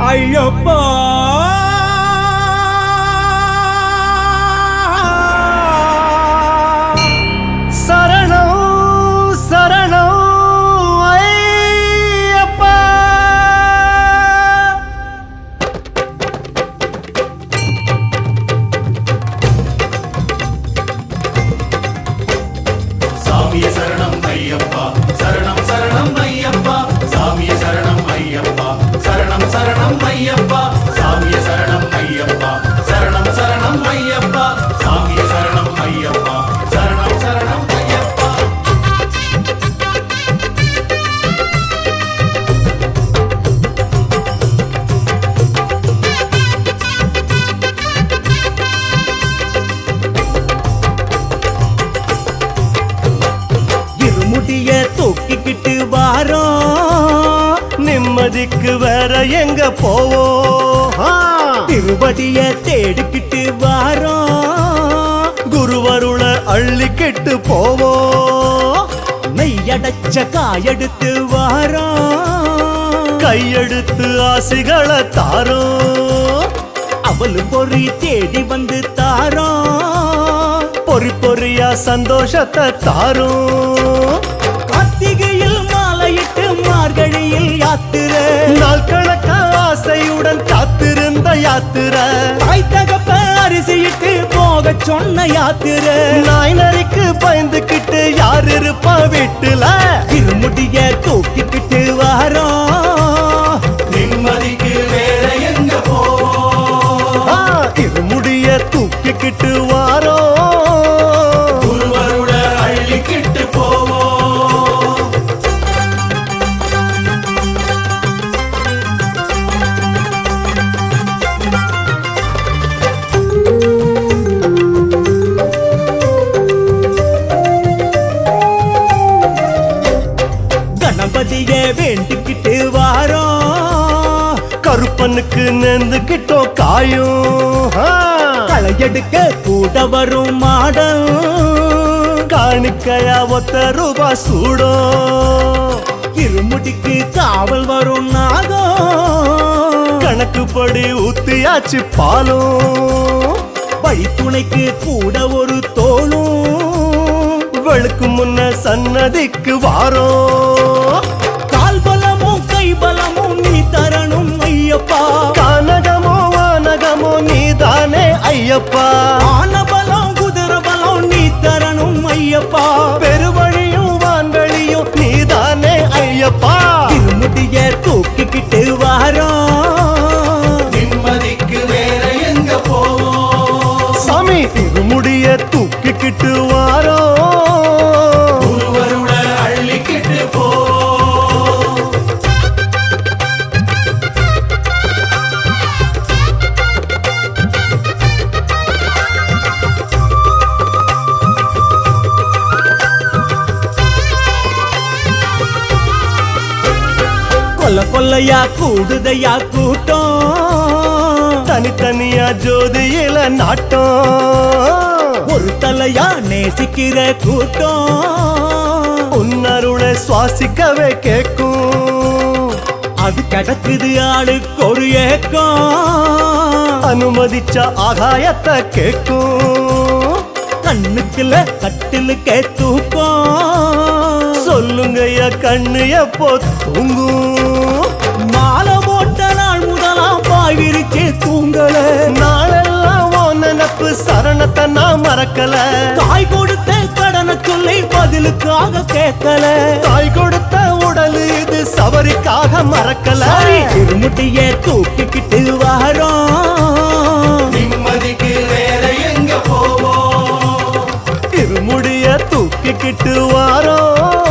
ஐயப்பா! எங்க போவோம் ஆ! திருவடிய தேடிக்கிட்டு வாரோம் குருவருள அள்ளிக்கிட்டு போவோம் மெய்யடைச்ச காயெடுத்து வாரோம் கையெடுத்து ஆசைகளை தாரோம் அவளு பொறி தேடி வந்து தாரோம் பொறி பொறியா சந்தோஷத்தை தாரும் கார்த்திகையில் மாலையிட்டு மார்கழியில் யாத்து சொன்ன யாத்திர. நாய் நரிக்கு பயந்துக்கிட்டு யார் இருப்பா வீட்டுல? இருமுடிய தூக்கிக்கிட்டு வாரோம். நிம்மதிக்கு வேற எங்க ஆ, இருமுடிய தூக்கிக்கிட்டு கணபதிய வேண்டிக்கிட்டு வாரோம். கருப்பனுக்கு நெந்துக்கிட்டோம் காயும். களையெடுக்க கூட வரும் மாடம். காணிக்கையா ஒத்த ரூபா சூடும். இருமுடிக்கு காவல் வரும் நாகம். கணக்குப்படி ஊத்தியாச்சு பாலும். வழித்துணைக்கு கூட ஒரு தோளும். வெளுக்கு முன்ன சன்னதிக்கு வாரோம். ஐயப்பா. கானகமோ வானகமோ நீதானே ஐயப்பா. ஆன பலம் குதிர பலம் நீ தரணும் ஐயப்பா. பெருவழியும் வான்வழியும் நீதானே ஐயப்பா. திருமுடிய தூக்கிக்கிட்டு வாரோம். நிம்மதிக்கு வேற எங்க போவோம்? சாமி திருமுடிய தூக்கிக்கிட்டு நாட்டம். ஒரு தலையா நேசிக்கிற கூட்டம். உன்னருளை சுவாசிக்கவே கேக்கும் அது கிடக்குது ஆளுக்கு ஒரு ஏக்கம். அனுமதிச்ச ஆகாயத்தை கேக்கும் கண்ணுக்குள்ள கட்டிலுக்கே தூக்கம். சொல்லுங்கய்யா கண்ணு எப்போ தூங்கும்? மாலை போட்ட நாள் முதலாம் பாய் விரிச்சு தூங்கல. நினப்பு சரணத்தை நான் மறக்கல. தாய் கொடுத்த கடனை சொல்லி பதிலுக்காக கேட்கல. தாய் கொடுத்த உடல் இது சபரிக்காக மறக்கல. இருமுட்டிய தூக்கிக்கிட்டு வாரோம். நிம்மதிக்கு வேற எங்க போவோம்? இருமுடிய தூக்கிக்கிட்டு வாரோம்.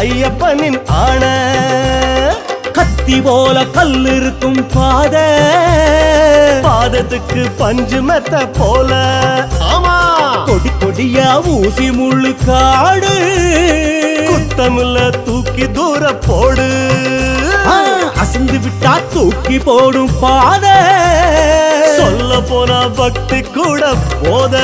ஐயப்பனின் ஆண. கத்தி போல கல் இருக்கும் பாத. பாதத்துக்கு பஞ்சு மெத்த போல. ஆமா. கொடி முடிய ஊசி முள்ளு காடு. குத்தமில்ல தூக்கி தூர போடு. அசந்து விட்டா தூக்கி போடும் பாதை. சொல்ல போனா பக்தி கூட போத.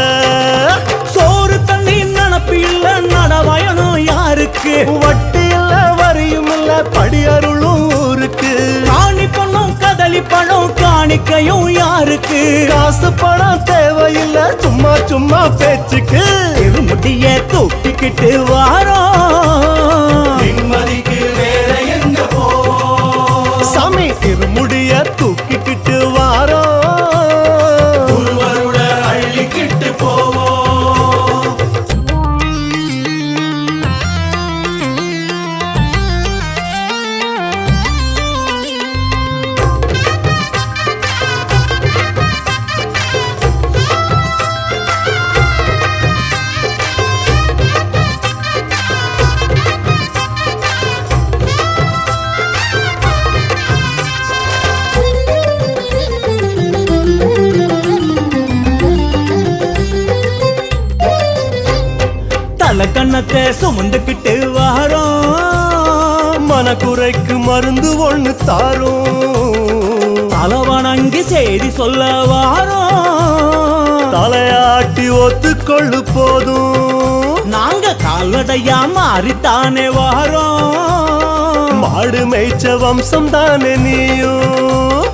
யாருக்கு வட்டி இல்ல வரியும் இல்ல படி அருளும் ஊருக்கு. காணி பணம் கதலி பழம் காணிக்கையும் யாருக்கு? காசு பணம் தேவையில்ல சும்மா சும்மா பேச்சுக்கு. இருமுடிய தூக்கிக்கிட்டு வாரோம். நிம்மதிக்கு வேற எங்க போவோம் சாமி இருமுடிய தூக்கிக்கிட்டு மருந்து ஒண்ணு தாரும். தலை வணங்கி செய்தி சொல்ல வாரோம். தலையாட்டி ஒத்துக்கொள்ளு போதும். நாங்க கால்நடையா மாறித்தானே வாரோம். மாடு மேய்ச்ச வம்சம் தானே நீயும்.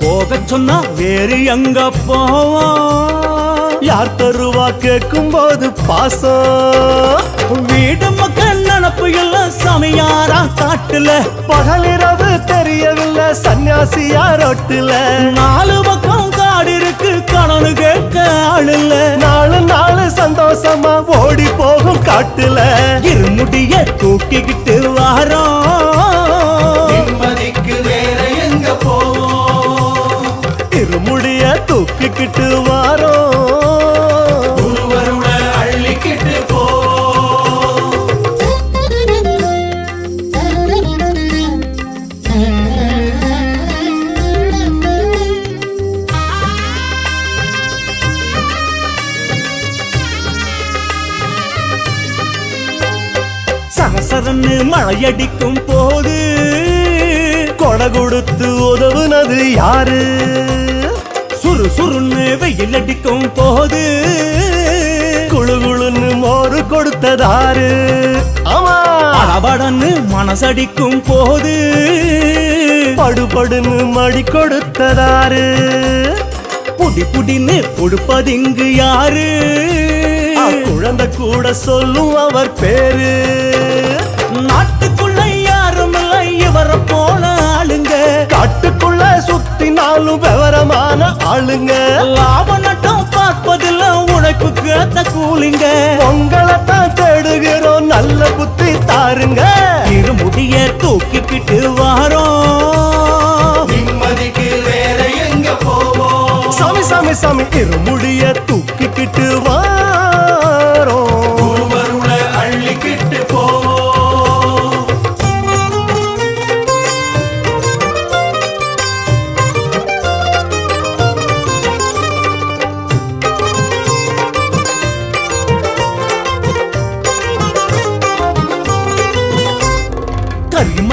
போக சொன்னா வேறு எங்க போவோம். யார் தருவா கேட்கும் போது பாசம் வீடு மக்கள் நினப்பு எல்லாம் சமையாரா காட்டுல? பகலிரவு தெரியவில்லை சன்னியாசியா ரொட்டுல. நாலு பக்கம் காடு இருக்கு கணனு கேட்க ஆள் இல்ல நாலு நாலு சந்தோஷமா ஓடி போகும் காட்டுல. இருமுடிய தூக்கிக்கிட்டு வாரோம். நிம்மதிக்கு வேற எங்க போவோம்? இருமுடிய தூக்கிக்கிட்டு வாரோம். மழையடிக்கும் போது கொடை கொடுத்து உதவுனது யாரு? சுறு சுருன்னு வெயில் அடிக்கும் போது குழு குழுன்னு மோரு கொடுத்ததாரு ஆமா. படபடன்னு மனசடிக்கும் போது படுபடுன்னு மடி கொடுத்ததாரு புடி புடின்னு கொடுப்பதிங்கு யாரு? குழந்தை கூட சொல்லும் அவர் பேரு. நாட்டுக்குள்ள யாரும் இல்லை இவரை போல ஆளுங்க. காட்டுக்குள்ள சுத்தினாலும் விவரமான ஆளுங்க. லாப நட்டம் பார்ப்பதில்ல உழைப்புக்கு ஏத்த கூலிங்க. உங்களை தான் தேடுகிறோம் நல்ல புத்தி தாருங்க. இருமுடிய தூக்கிக்கிட்டு வாரோம். நிம்மதிக்கு வேற எங்க போவோம்? சாமி சாமி சாமி இருமுடிய தூக்கிக்கிட்டு வாரோம்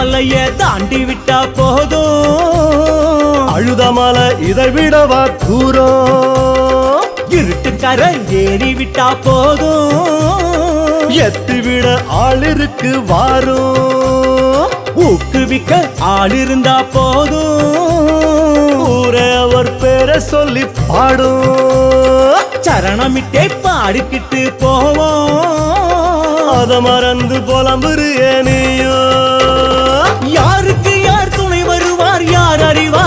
கரிமலைய தாண்டி விட்டா போதும். அழுதமல இதை விடவா தூரம்? இருட்டுக்கர ஏறி விட்டா போதும். எத்து விட ஆள் இருக்கு வாரும். ஊக்குவிக்க ஆள் இருந்தா போதும். ஊரே அவர் பேரை சொல்லி பாடும். சரணமிட்டே பாடிக்கிட்டு போவோம். அத மறந்து புலம்புறிய நீயும்.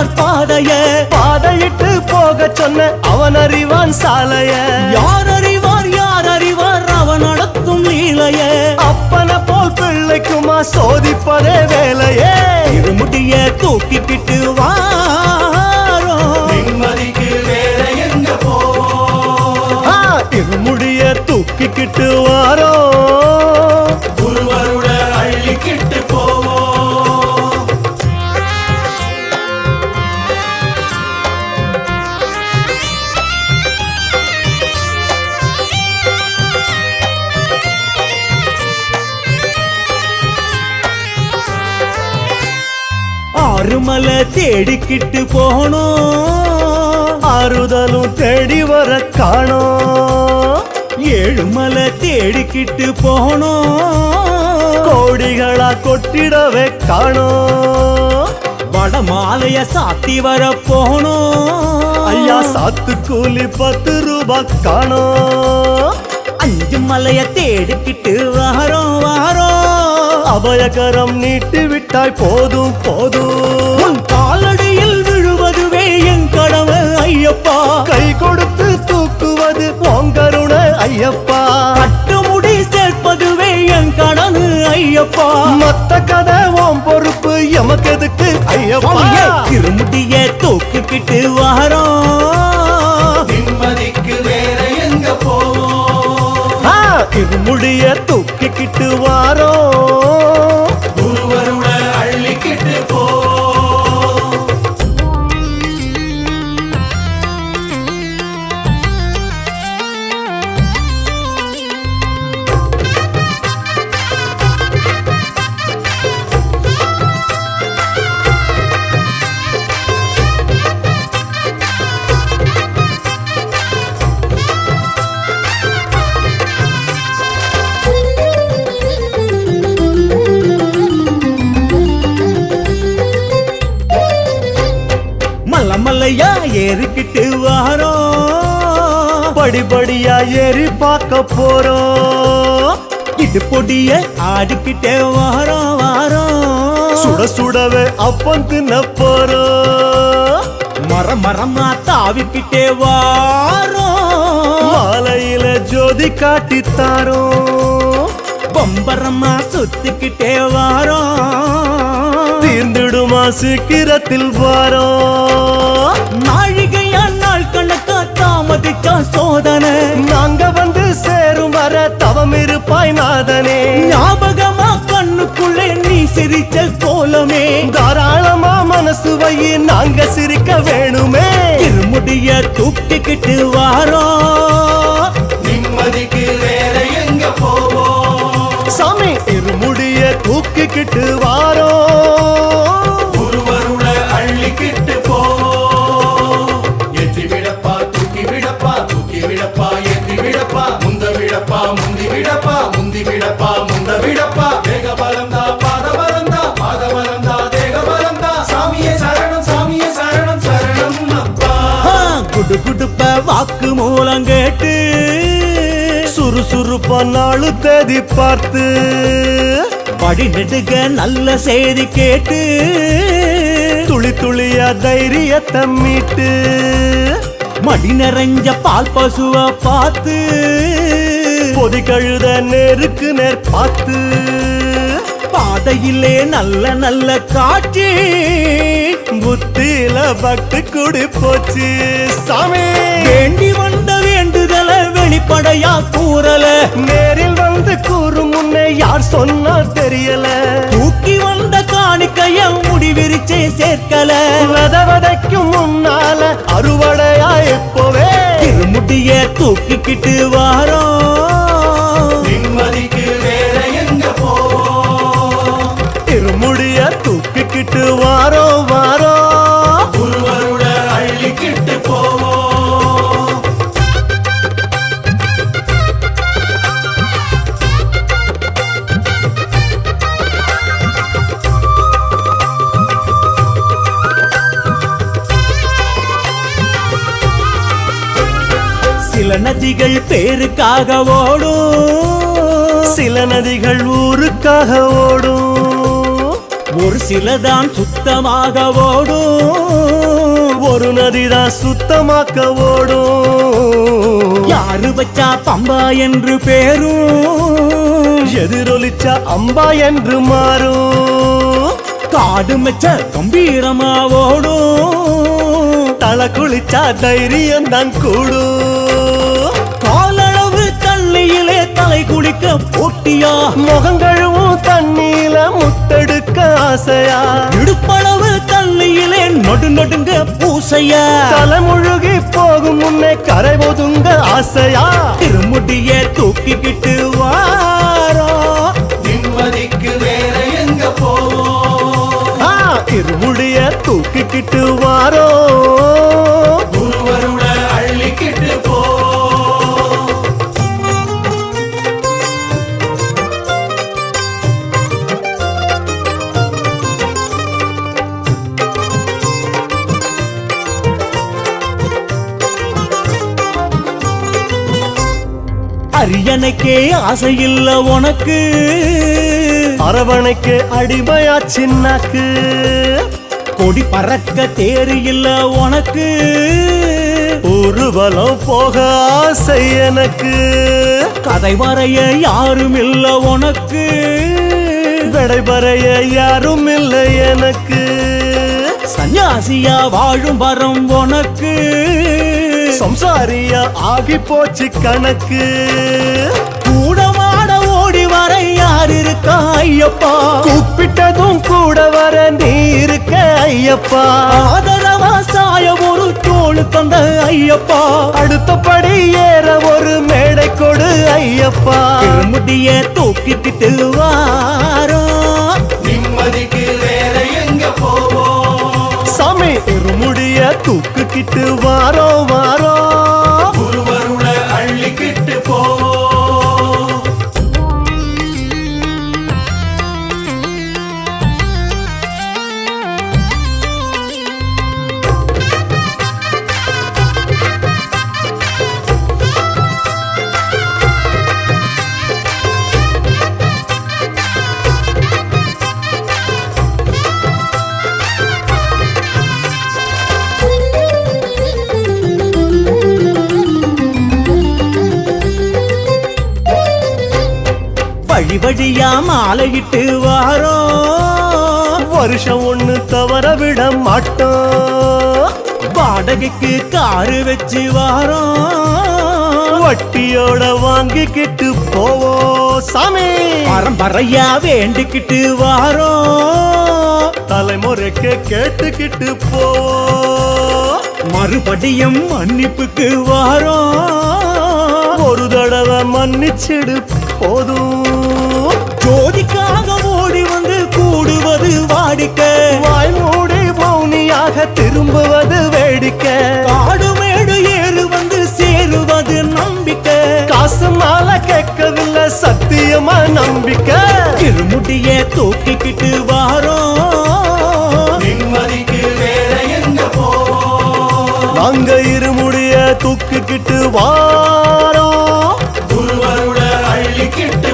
யார் அறிவார் பாதைய. பாதையிட்டு போக சொன்ன அவன் அறிவான் சாலைய. யார் அறிவார் யார் அறிவார் அவன் நடத்தும் லீலைய அப்பன போல் பிள்ளைக்குமா சோதிப்பதே வேலையே. இருமுடிய தூக்கிக்கிட்டு ஆ, இருமுடிய தூக்கிக்கிட்டு வாரோம் தேடிக்கிட்டு போகணும். ஆறுதலும் தேடி வர காணோம். ஏழுமலை தேடிக்கிட்டு போகணும். கோடிகளா கொட்டிடவே காணோம். வட மாலைய சாத்தி வர போகணும். ஐயா சாத்து கூலி பத்து ரூபாய் காணோம். அஞ்சு மலைய தேடிக்கிட்டு வாரோம் வாரோம். அபயகரம் நீட்டு விட்டாய் போதும் போதும். ஐயப்பா. கை கொடுத்து தூக்குவது உங்கருண ஐயப்பா. கட்டுமுடி சேர்ப்பதுவே என் கடனு ஐயப்பா. மத்த கதை உன் பொறுப்பு எமக்கு எதுக்கு ஐயப்பா? திருமுடிய தூக்கிக்கிட்டு வாரோம் நிம்மதிக்கு வேற எங்க போவோம்? ஆ, இருமுடிய தூக்கிக்கிட்டு வாரோம். ஏறிக்கிட்டு வாரோம் படிப்படியா ஏறி பார்க்க போறோம். இது பொடிய ஆடிக்கிட்டே வாரோம் வாரோம். சுட சுடவே அப்பம் தின்ன போறோம். மரம் மரமா தாவிக்கிட்டே வாரோம். மாலையில ஜோதி காட்டி தாரோம். பம்பரமா சுத்திக்கிட்டே வாரோம். தீர்ந்துடுமா சீக்கிரத்தில் வாரோம். நாழிகை தாமதிச்சா சோதனை. நாங்க வந்து சேரும் வர தவம் இருப்பாய் நாதனே. ஞாபகமா கண்ணுக்குள்ளே நீ சிரிச்ச கோலமே. தாராளமா மனசு வை நாங்க சிரிக்க வேணுமே. திருமுடிய தூக்கிக்கிட்டு வாரோம் வாக்கு மூலம் கேட்டு சுறுசுறுப்பா நாளு தேதி பார்த்து படிநெடுக நல்ல செய்தி கேட்டு துளி துளியா தைரியத்தை மீட்டு மடி நிறைஞ்ச பால் பசுவ பார்த்து பொதி கழுத நேருக்கு நேர் பார்த்து பாதையிலே நல்ல நல்ல காட்சி. புத்தியில பக்தி குடி போச்சு. சாமி. வேண்டி வந்த வேண்டுதல வெளிப்படையா கூறல. நேரில் வந்து கூறும் முன்னே யார் சொன்னா தெரியல. தூக்கி வந்த காணிக்கைய முடிவிரிச்சே சேர்க்கல. வதவதைக்கும் முன்னால அறுவடையா இப்போவே திருமுட்டிய தூக்கிக்கிட்டு வாரோம். ஊருக்காக ஓடும். சில நதிகள் ஊருக்காக ஓடும். ஒரு சிலதான் சுத்தமாக ஓடும். ஒரு நதிதான் சுத்தமாக்க ஓடும். யாரு வச்சா பம்பா என்று பேரும். எதிரொலிச்சா அம்பா என்று மாறும். காடு மெச்ச கம்பீரமா ஓடும். தலை குளிச்சா தைரியம் தான் கூடும். தலை குளிக்க போட்டியா முகங்கழுவும் தண்ணீல முத்தெடுக்க ஆசையா? இடுப்பளவு தள்ளியிலே நொடு நொடுங்க பூசையா. தலைமுழுகி போகும் முன்னே கரை ஒதுங்க ஆசையா? திருமுடிய தூக்கிக்கிட்டு வாரோ. நிம்மதிக்கு வேற எங்க போவோம்? ஆ, இருமுடிய தூக்கிக்கிட்டு வாரோ. அரியணைக்கே ஆசை இல்ல உனக்கு. அரவணைக்கு அடிமையா சின்னாக்கு கொடி பறக்க தேரு இல்ல உனக்கு ஊர்வலம் போக ஆசை எனக்கு. கதை வரைய யாரும் இல்ல உனக்கு. விடைபறைய யாரும் இல்லை எனக்கு. சன்னியாசியா வாழும் வரம் உனக்கு. சம்சாரியா ஆகி போச்சு கணக்கு. கூடமாட ஓடி வர யார் இருக்கா ஐயப்பா? கூப்பிட்டதும் கூட வர நீ இருக்க ஐயப்பா. ஆதரவா சாய ஒரு தோள் தந்த ஐயப்பா. அடுத்தபடி ஏற ஒரு மேடை கொடு ஐயப்பா. திருமுடிய தூக்கிக்கிட்டு வாரோ நிம்மதிக்கு வேற எங்க போவோம்? சாமி இருமுடிய தூக்குக்கிட்டு வாரோ வாரோ? வழி வழியா மாலையிட்டு வாரோ வருஷம் ஒண்ணு தவற விட மாட்டோம். வாடகைக்கு காரு வச்சு வாரோம். வட்டியோட வாங்கிக்கிட்டு போவோம் சாமி. பரம்பரையா வேண்டிக்கிட்டு வாரோம். தலைமுறைக்கு கேட்டுக்கிட்டு போவோம். மறுபடியும் மன்னிப்புக்கு வாரோம். ஒரு தடவை மன்னிச்சிடு போதும். திரும்புவது வேடிக்கை. காடு மேடு ஏறு வந்து சேருவது நம்பிக்கை. காசு மாலை கேட்கவில்லை சத்தியமா நம்பிக்கை. திருமுடிய தூக்கிக்கிட்டு வாரோ நாங்க இருமுடிய தூக்கிக்கிட்டு வாரோம். அள்ளிக்கிட்டு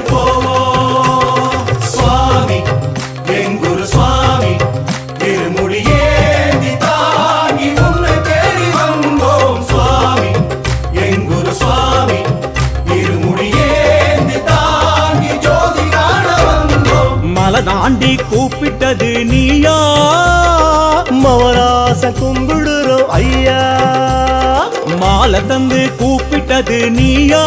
மலை தாண்டி கூப்பிட்டது நீயா? மவராச கும்பிடுறோம் ஐயா. மாலை தந்து கூப்பிட்டது நீயா?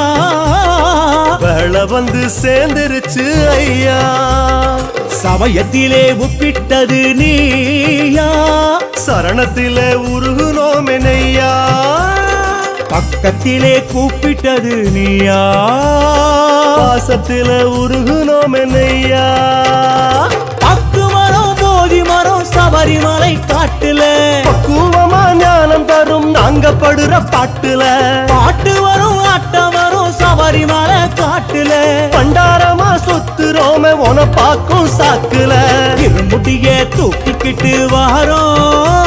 வேலை வந்து சேர்ந்துருச்சு ஐயா. சமயத்திலே உப்பிட்டது நீயா? சரணத்திலே உருகுனோம் என்னையா பக்கத்திலே கூப்பிட்டது நீயா? பாசத்தில உருகுனோம் என்னையா? பக்கு மரம் போதி மரம் சபரிமலை காட்டுல. பக்குவமா ஞானம் தரும் நாங்க படுற பாட்டுல. பாட்டு வரும் ஆட்டம் வரும் சபரிமலை காட்டுல. பண்டாரமா சுத்துறோமே உன பாக்கும் சாக்குல. இருமுடிய தூக்கிக்கிட்டு வாரோம்.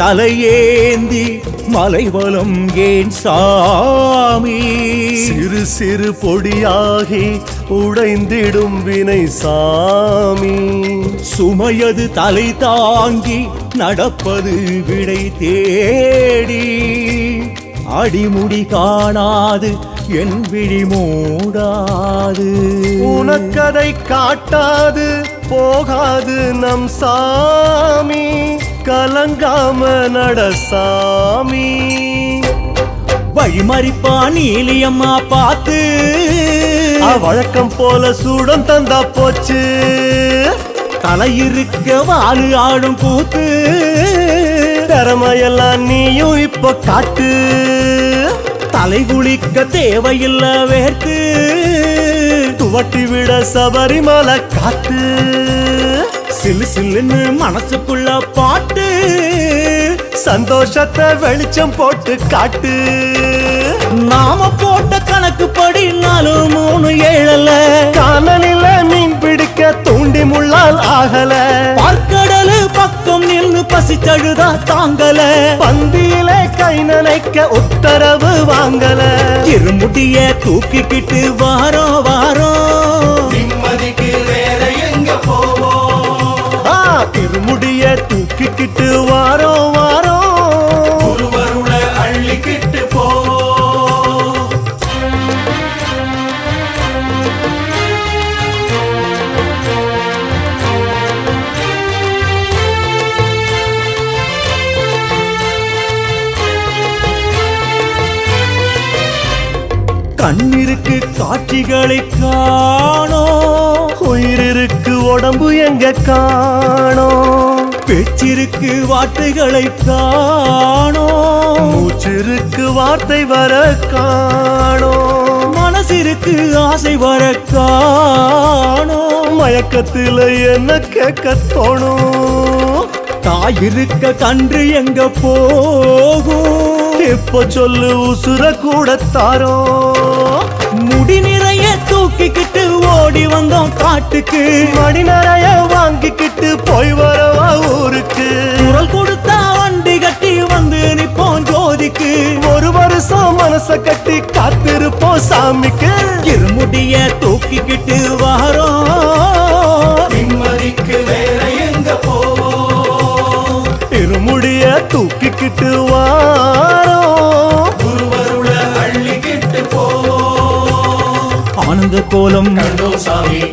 தலையேந்தி மலைவலம் ஏன் சாமி? சிறு சிறு பொடியாகி உடைந்திடும் வினை சாமி. சுமையது தலை தாங்கி நடப்பது விடை தேடி. அடிமுடி காணாது என் விழி மூடாது. உனக்கதை காட்டாது போகாது நம் சாமி. கலங்காம நட சாமி வழிமறிப்பா நீலியம்மா பார்த்து. வழக்கம் போல சூடம் தந்தா போச்சு. தலையிருக்க வாழு ஆடும் கூத்து. திறமையெல்லாம் நீயும் இப்ப காட்டு. தலை குளிக்க தேவையில்லை வேர்த்து. துவட்டி விட சபரிமலை காத்து. சில்லு சில்லுன்னு மனசுக்குள்ள பாட்டு சந்தோஷத்தை வெளிச்சம் போட்டு காட்டு. நாம போட்ட கணக்குப்படி நாலு மூணு ஏழல காணலில மீன் பிடிக்க தூண்டி முள்ளால் ஆகல. பார்க்கடலு பக்கம் நின்னு பசிச்சழுதா தாங்கல. பந்தியில கை நினைக்க உத்தரவு வாங்கல. இருமுடிய தூக்கிக்கிட்டு வாரோ வாரோ திருமுடிய தூக்கிக்கிட்டு வாரோம் வாரோம். ஒருவருள அள்ளிக்கிட்டு போவோம் கண்ணிருக்கு காட்சிகளை காணோ உயிரிருக்கு உடம்பு எங்க காணோம்? பேச்சிருக்கு வார்த்தைகளை காணோ மூச்சிருக்கு வார்த்தை வர காணோம். மனசிற்கு ஆசை வர காணோ மயக்கத்தில் என்ன கேட்க தோணும்? தாயிருக்க கன்று எங்க போகும்? இப்ப சொல்லு உசுர கூட தாரோ? முடி நிறைய தூக்கிக்கிட்டு ஓடி வந்தோம் காட்டுக்கு. மணி நிறைய வாங்கிக்கிட்டு போய் வரவா ஊருக்கு. குரல் கொடுத்தா வண்டி கட்டி வந்து நிப்போம் ஜோதிக்கு. ஒரு வருஷம் மனச கட்டி காத்திருப்போம் சாமிக்கு. இருமுடிய தூக்கிக்கிட்டு வாரோம். நிம்மதிக்கு வேற எங்க போவோம்? இருமுடிய தூக்கிக்கிட்டு வாரோம். ஆனந்த கோலம்.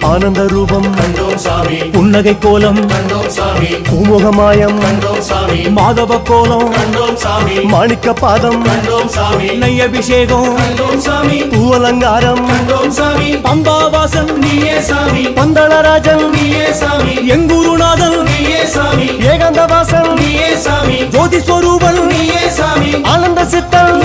ஆனந்த ரூபம். புன்னகை கோலம். பூமுகமாயம். மாதவ கோலம். மாணிக்க பாதம். நெய் அபிஷேகம். பூவலங்காரம். பம்பாவாசன் பந்தளராஜன். எங்குருநாதன். ஏகாந்தவாசன். ஜோதி ஸ்வரூபன் ஆனந்த சித்தன்.